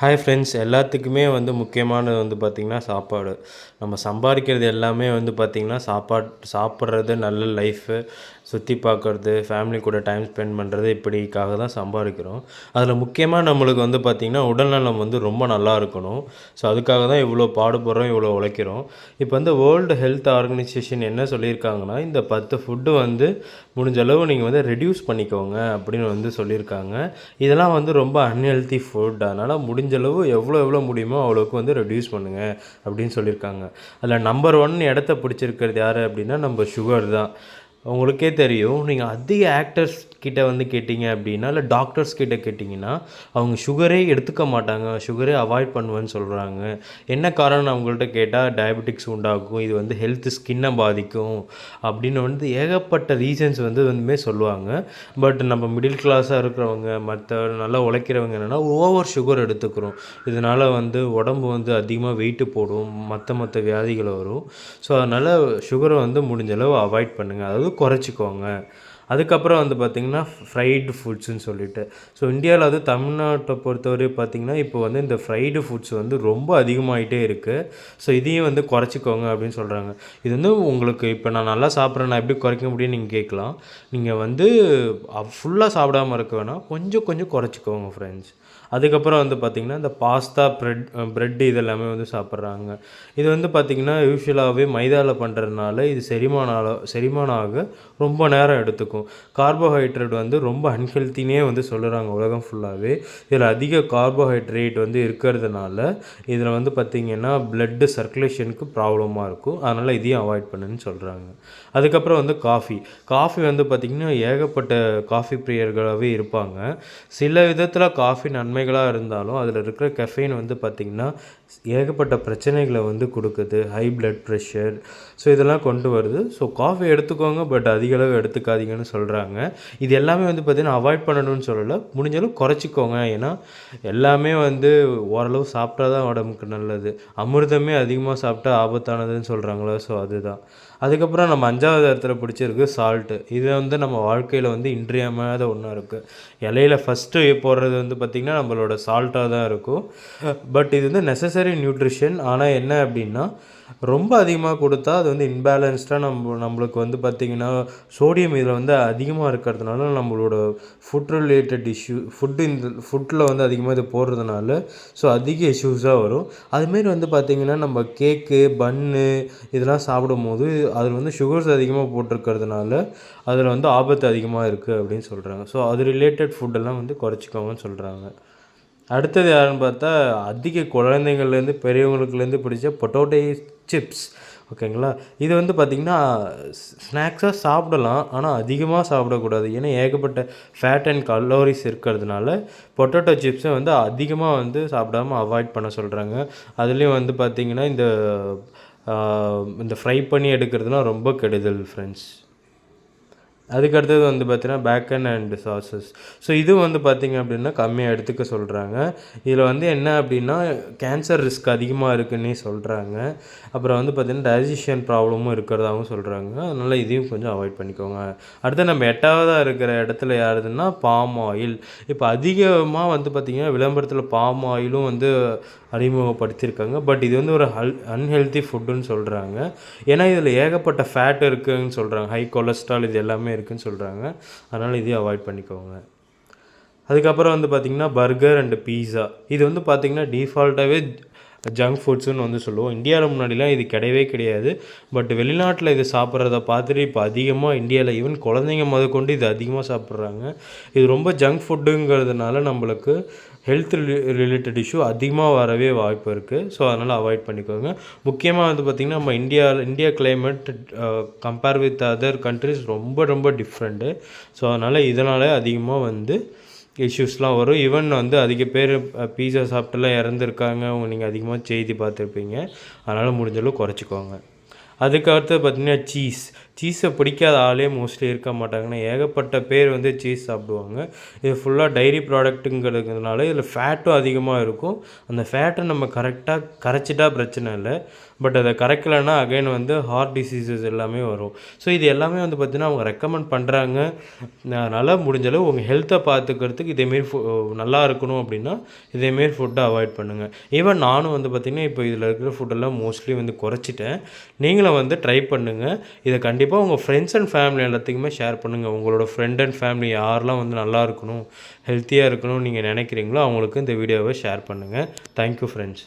Hi friends எல்லாத்துக்குமே வந்து முக்கியமானது வந்து பார்த்திங்கன்னா சாப்பாடு. நம்ம சம்பாதிக்கிறது எல்லாமே வந்து பார்த்திங்கன்னா சாப்பாட் சாப்பிட்றது நல்ல லைஃபு சுற்றி பார்க்குறது ஃபேமிலி கூட டைம் ஸ்பெண்ட் பண்ணுறது இப்படிக்காக தான் சம்பாதிக்கிறோம். அதில் முக்கியமாக நம்மளுக்கு வந்து பார்த்திங்கன்னா உடல்நலம் வந்து ரொம்ப நல்லா இருக்கணும். ஸோ அதுக்காக தான் இவ்வளோ பாடுபடுறோம் இவ்வளோ உழைக்கிறோம். இப்போ வந்து வேர்ல்டு ஹெல்த் ஆர்கனைசேஷன் என்ன சொல்லியிருக்காங்கன்னா இந்த பத்து ஃபுட்டு வந்து முடிஞ்ச அளவு நீங்கள் வந்து ரெடியூஸ் பண்ணிக்கோங்க அப்படின்னு வந்து சொல்லியிருக்காங்க. இதெல்லாம் வந்து ரொம்ப அன்ஹெல்த்தி ஃபுட் அதனால் முடிஞ்ச முடிஞ்சளவு எவ்வளோ எவ்வளோ முடியுமோ அவ்வளோக்கு வந்து ரெடியூஸ் பண்ணுங்கள் அப்படின்னு சொல்லியிருக்காங்க. அதில் நம்பர் ஒன் இடத்த பிடிச்சிருக்கிறது யார் அப்படின்னா நம்ம சுகர் தான். உங்களுக்கே தெரியும் நீங்கள் அதிக ஆக்டர்ஸ் கிட்டே வந்து கேட்டிங்க அப்படின்னா இல்லை டாக்டர்ஸ் கிட்ட கேட்டிங்கன்னா அவங்க சுகரே எடுத்துக்க மாட்டாங்க. சுகரே அவாய்ட் பண்ணுவேன்னு சொல்கிறாங்க என்ன காரணம் அவங்கள்ட்ட கேட்டால் டயபெட்டிக்ஸ் உண்டாகும் இது வந்து ஹெல்த் ஸ்கின்னை பாதிக்கும். அப்படின்னு வந்து ஏகப்பட்ட ரீசன்ஸ் வந்து வந்துமே சொல்லுவாங்க. பட் நம்ம மிடில் கிளாஸாக இருக்கிறவங்க மற்ற நல்லா உழைக்கிறவங்க என்னென்னா ஓவர் சுகர் எடுத்துக்கிறோம். இதனால் வந்து உடம்பு வந்து அதிகமாக வெயிட்டு போடும். மற்ற மற்ற வியாதிகள் வரும். ஸோ அதனால் சுகரை வந்து முடிஞ்சளவு அவாய்ட் பண்ணுங்கள் அதாவது குறைச்சிக்கோங்க. அதுக்கப்புறம் வந்து பார்த்திங்கன்னா ஃப்ரைடு ஃபுட்ஸுன்னு சொல்லிட்டு. ஸோ இந்தியாவில் வந்து தமிழ்நாட்டை பொறுத்தவரை பார்த்திங்கன்னா இப்போ வந்து இந்த ஃப்ரைடு ஃபுட்ஸ் வந்து ரொம்ப அதிகமாகிட்டே இருக்குது ஸோ இதையும் வந்து குறைச்சிக்கோங்க அப்படின்னு சொல்கிறாங்க இது வந்து உங்களுக்கு இப்போ நான் நல்லா சாப்பிட்றேன் நான் எப்படி குறைக்க முடியும்னு நீங்கள் கேட்கலாம். நீங்கள் வந்து ஃபுல்லாக சாப்பிடாம இருக்க வேணாம். கொஞ்சம் கொஞ்சம் குறைச்சிக்கோங்க ஃப்ரெண்ட்ஸ் அதுக்கப்புறம் வந்து பார்த்திங்கன்னா இந்த பாஸ்தா ப்ரெட் ப்ரெட் இதெல்லாமே வந்து சாப்பிட்றாங்க. இது வந்து பார்த்திங்கன்னா யூஸ்வலாகவே மைதாவில் பண்ணுறதுனால இது செரிமானம் செரிமானம் ஆக ரொம்ப நேரம் எடுத்துக்கும். கார்போஹைட்ரேட் வந்து ரொம்ப அன்ஹெல்த்தினே வந்து சொல்லுறாங்க உலகம் ஃபுல்லாகவே இதில் அதிக கார்போஹைட்ரேட் வந்து இருக்கிறதுனால இதில் வந்து பார்த்திங்கன்னா பிளட்டு சர்க்குலேஷனுக்கு ப்ராப்ளமாக இருக்கும். அதனால் இதையும் அவாய்ட் பண்ணுன்னு சொல்கிறாங்க அதுக்கப்புறம் வந்து காஃபி காஃபி வந்து பார்த்திங்கன்னா ஏகப்பட்ட காஃபி பிரியர்களாகவே இருப்பாங்க. சில விதத்தில் காஃபி நன்மைகளாக இருந்தாலும் அதில் இருக்கிற கெஃபைன் வந்து பார்த்திங்கன்னா ஏகப்பட்ட பிரச்சனைகளை வந்து கொடுக்குது ஹை பிளட் ப்ரெஷர் ஸோ இதெல்லாம் கொண்டு வருது. ஸோ காஃபி எடுத்துக்கோங்க பட் அதிகளவு எடுத்துக்காதீங்கன்னு சொல்கிறாங்க இது எல்லாமே வந்து பார்த்திங்கன்னா அவாய்ட் பண்ணணும்னு சொல்லலை. முடிஞ்சாலும் குறைச்சிக்கோங்க. ஏன்னா எல்லாமே வந்து ஓரளவு சாப்பிட்டா தான் உடம்புக்கு நல்லது. அமிர்தமே அதிகமாக சாப்பிட்டா ஆபத்தானதுன்னு சொல்கிறாங்களோ ஸோ அதுதான். அதுக்கப்புறம் நம்ம அஞ்சாவது இடத்துல பிடிச்சிருக்கு சால்ட்டு இது வந்து நம்ம வாழ்க்கையில் வந்து இன்றியமையாத ஒன்றா இருக்குது இலையில ஃபஸ்ட்டு போடுறது வந்து பார்த்திங்கன்னா நம்மளோட சால்ட்டாக தான் இருக்கும். பட் இது வந்து நெசசரி நியூட்ரிஷன் ஆனால் என்ன அப்படின்னா ரொம்ப அதிகமாக கொடுத்தா அது வந்து இன்பேலன்ஸ்டாக நம்ம நம்மளுக்கு வந்து பார்த்திங்கன்னா சோடியம் இதில் வந்து அதிகமாக இருக்கிறதுனால நம்மளோட ஃபுட் ரிலேட்டட் இஷ்யூ ஃபுட்டு இந்த ஃபுட்டில் வந்து அதிகமாக இது போடுறதுனால ஸோ அதிக இஷ்யூஸாக வரும். அதுமாரி வந்து பார்த்திங்கன்னா நம்ம கேக்கு பன்னு இதெல்லாம் சாப்பிடும்போது அதில் வந்து சுகர்ஸ் அதிகமாக போட்டிருக்கிறதுனால அதில் வந்து ஆபத்து அதிகமாக இருக்குது அப்படின்னு சொல்கிறாங்க ஸோ அது ரிலேட்டட் ஃபுட்டெல்லாம் வந்து குறைச்சிக்கோங்கன்னு சொல்கிறாங்க அடுத்தது யாருன்னு பார்த்தா அதிக குழந்தைங்கள்லேருந்து பெரியவங்களுக்குலேருந்து பிடிச்ச பொட்டோட்டோ சிப்ஸ். ஓகேங்களா? இது வந்து பார்த்திங்கன்னா ஸ்நாக்ஸாக சாப்பிடலாம் ஆனால் அதிகமாக சாப்பிடக்கூடாது. ஏன்னா ஏகப்பட்ட ஃபேட் அண்ட் கலோரிஸ் இருக்கிறதுனால பொட்டேட்டோ சிப்ஸை வந்து அதிகமாக வந்து சாப்பிடாம அவாய்ட் பண்ண சொல்கிறாங்க அதுலேயும் வந்து பார்த்திங்கன்னா இந்த இந்த ஃப்ரை பண்ணி எடுக்கிறதுலாம் ரொம்ப கெடுதல் ஃப்ரெண்ட்ஸ் அதுக்கு அடுத்தது வந்து பார்த்திங்கன்னா பேக்கன் அண்ட் சாசஸ் ஸோ இது வந்து பார்த்திங்க அப்படின்னா கம்மியாக எடுத்துக்க சொல்கிறாங்க இதில் வந்து என்ன அப்படின்னா கேன்சர் ரிஸ்க் அதிகமாக இருக்குன்னே சொல்கிறாங்க அப்புறம் வந்து பார்த்தீங்கன்னா டைஜஷன் ப்ராப்ளமும் இருக்கிறதாகவும் சொல்கிறாங்க அதனால் இதையும் கொஞ்சம் அவாய்ட் பண்ணிக்கோங்க. அடுத்து நம்ம எட்டாவதாக இருக்கிற இடத்துல யாருதுன்னா பாம் ஆயில் இப்போ அதிகமாக வந்து பார்த்திங்கன்னா விளம்பரத்தில் பாம் ஆயிலும் வந்து அறிமுகப்படுத்தியிருக்காங்க. பட் இது வந்து ஒரு ஹல் அன்ஹெல்தி ஃபுட்டுன்னு சொல்கிறாங்க ஏன்னா இதில் ஏகப்பட்ட ஃபேட் இருக்குதுன்னு சொல்கிறாங்க ஹை கொலஸ்ட்ரால் இது எல்லாமே இருக்குன்னு சொல்கிறாங்க அதனால் இதையும் அவாய்ட் பண்ணிக்கோங்க. அதுக்கப்புறம் வந்து பார்த்திங்கன்னா பர்கர் அண்டு பீஸா இது வந்து பார்த்திங்கன்னா டிஃபால்ட்டாகவே ஜங்க் ஃபுட்ஸுன்னு வந்து சொல்லுவோம். இந்தியாவில் முன்னாடிலாம் இது கிடையவே கிடையாது. பட் வெளிநாட்டில் இது சாப்பிட்றத பார்த்துட்டு இப்போ அதிகமாக இந்தியாவில் ஈவன் குழந்தைங்க முதற்கொண்டு இது அதிகமாக சாப்பிட்றாங்க. இது ரொம்ப ஜங்க் ஃபுட்டுங்கிறதுனால நம்மளுக்கு ஹெல்த் ரிலேட்டட் இஷ்யூ அதிகமாக வரவே வாய்ப்பு இருக்குது ஸோ அதனால் அவாய்ட் பண்ணிக்கோங்க. முக்கியமாக வந்து பார்த்திங்கன்னா நம்ம India India climate compare with other countries ரொம்ப ரொம்ப டிஃப்ரெண்ட்டு ஸோ அதனால் இதனால் அதிகமாக வந்து இஷ்யூஸ்லாம் வரும். ஈவன் வந்து அதிக பேர் பீஸா சாப்பிட்டுலாம் இறந்துருக்காங்க. அவங்க நீங்கள் அதிகமாக செய்தி பார்த்துருப்பீங்க. அதனால் முடிஞ்சளவு குறைச்சிக்கோங்க. அதுக்கடுத்து பார்த்திங்கன்னா சீஸ் சீஸை பிடிக்காத ஆளே மோஸ்ட்லி இருக்க மாட்டாங்கன்னா ஏகப்பட்ட பேர் வந்து சீஸ் சாப்பிடுவாங்க. இது ஃபுல்லாக டைரி ப்ராடக்ட்டுங்கிறதுனால இதில் ஃபேட்டும் அதிகமாக இருக்கும். அந்த ஃபேட்டை நம்ம கரெக்டாக கரைச்சிட்டா பிரச்சனை இல்லை. பட் அதை கரைக்கலைன்னா அகைன் வந்து ஹார்ட் டிசீசஸ் எல்லாமே வரும். ஸோ இது எல்லாமே வந்து பார்த்திங்கன்னா அவங்க ரெக்கமெண்ட் பண்ணுறாங்க அதனால் முடிஞ்சளவு உங்கள் ஹெல்த்தை பார்த்துக்கிறதுக்கு இதேமாரி ஃபு நல்லா இருக்கணும் அப்படின்னா இதேமாரி ஃபுட்டை அவாய்ட் பண்ணுங்கள் ஈவன் நானும் வந்து பார்த்திங்கன்னா இப்போ இதில் இருக்கிற ஃபுட்டெல்லாம் மோஸ்ட்லி வந்து குறைச்சிட்டேன். நீங்களும் வந்து ட்ரை பண்ணுங்கள் இதை கண்டிப்பாக கண்டிப்பாக உங்கள் ஃப்ரெண்ட்ஸ் அண்ட் ஃபேமிலி எல்லாத்துக்குமே ஷேர் பண்ணுங்கள் உங்களோட ஃப்ரெண்ட் அண்ட் ஃபேமிலி யாரெல்லாம் வந்து நல்லா இருக்கணும் ஹெல்த்தியாக இருக்கணும்னு நீங்கள் நினைக்கிறீங்களோ அவங்களுக்கு இந்த வீடியோவை ஷேர் பண்ணுங்கள் தேங்க்யூ ஃப்ரெண்ட்ஸ்